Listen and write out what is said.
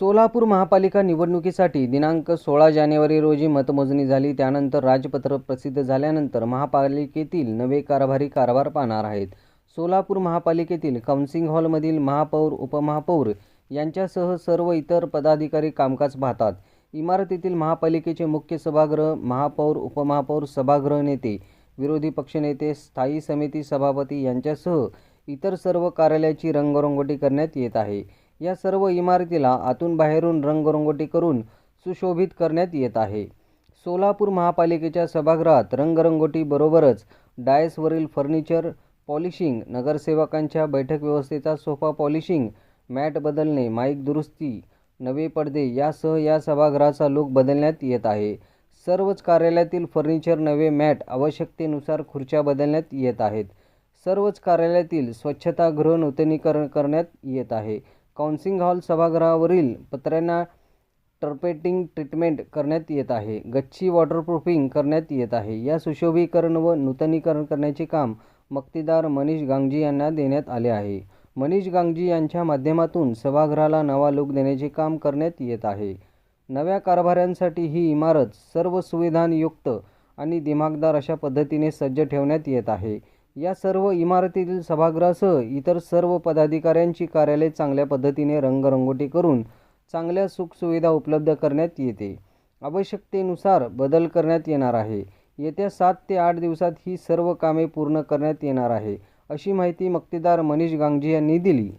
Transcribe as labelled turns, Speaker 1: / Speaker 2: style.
Speaker 1: सोलापूर महापालिका निवडणुकीसाठी दिनांक सोळा जानेवारी रोजी मतमोजणी झाली. त्यानंतर राजपत्र प्रसिद्ध झाल्यानंतर महापालिकेतील नवे कारभारी कारभार पाहणार आहेत. सोलापूर महापालिकेतील काउन्सिंग हॉलमधील महापौर उपमहापौर यांच्यासह सर्व इतर पदाधिकारी कामकाज पाहतात. इमारतीतील महापालिकेचे मुख्य सभागृह महापौर उपमहापौर सभागृह नेते विरोधी पक्षनेते स्थायी समिती सभापती यांच्यासह इतर सर्व कार्यालयाची रंगरंगोटी करण्यात येत आहे. या सर्व इमारतीला आतून बाहेरून रंगरंगोटी करून सुशोभित करण्यात येत आहे. सोलापूर महापालिकेच्या सभागृहात रंगरंगोटीबरोबरच डायसवरील फर्निचर पॉलिशिंग नगरसेवकांच्या बैठक व्यवस्थेचा सोफा पॉलिशिंग मॅट बदलणे माईक दुरुस्ती नवे पडदे यासह या सभागृहाचा लुक बदलण्यात येत आहे. सर्वच कार्यालयातील फर्निचर नवे मॅट आवश्यकतेनुसार खुर्च्या बदलण्यात येत आहेत. सर्वच कार्यालयातील स्वच्छतागृह नूतनीकरण करण्यात येत आहे. काउन्सिंग हॉल सभागृहावरील पत्र्यांना टर्पेटिंग ट्रीटमेंट करण्यात येत आहे. गच्ची वॉटरप्रूफिंग करण्यात येत आहे. या सुशोभीकरण व नूतनीकरण करण्याचे काम मक्तेदार मनीष गांगजी यांना देण्यात आले आहे. मनीष गांगजी यांच्या माध्यमातून सभागृहाला नवा लूक देण्याचे काम करण्यात येत आहे. नव्या कारभाऱ्यांसाठी ही इमारत सर्व सुविधांयुक्त आणि दिमागदार अशा पद्धतीने सज्ज ठेवण्यात येत आहे. या सर्व इमारतीतील सभागृहासह इतर सर्व पदाधिकाऱ्यांची कार्यालय चांगल्या पद्धतीने रंगरंगोटी करून चांगल्या सुखसुविधा उपलब्ध करण्यात येते. आवश्यकतेनुसार बदल करण्यात येणार आहे. येत्या सात ते आठ दिवसात ही सर्व कामे पूर्ण करण्यात येणार आहे अशी माहिती मक्तेदार मनीष गांगजी यांनी दिली.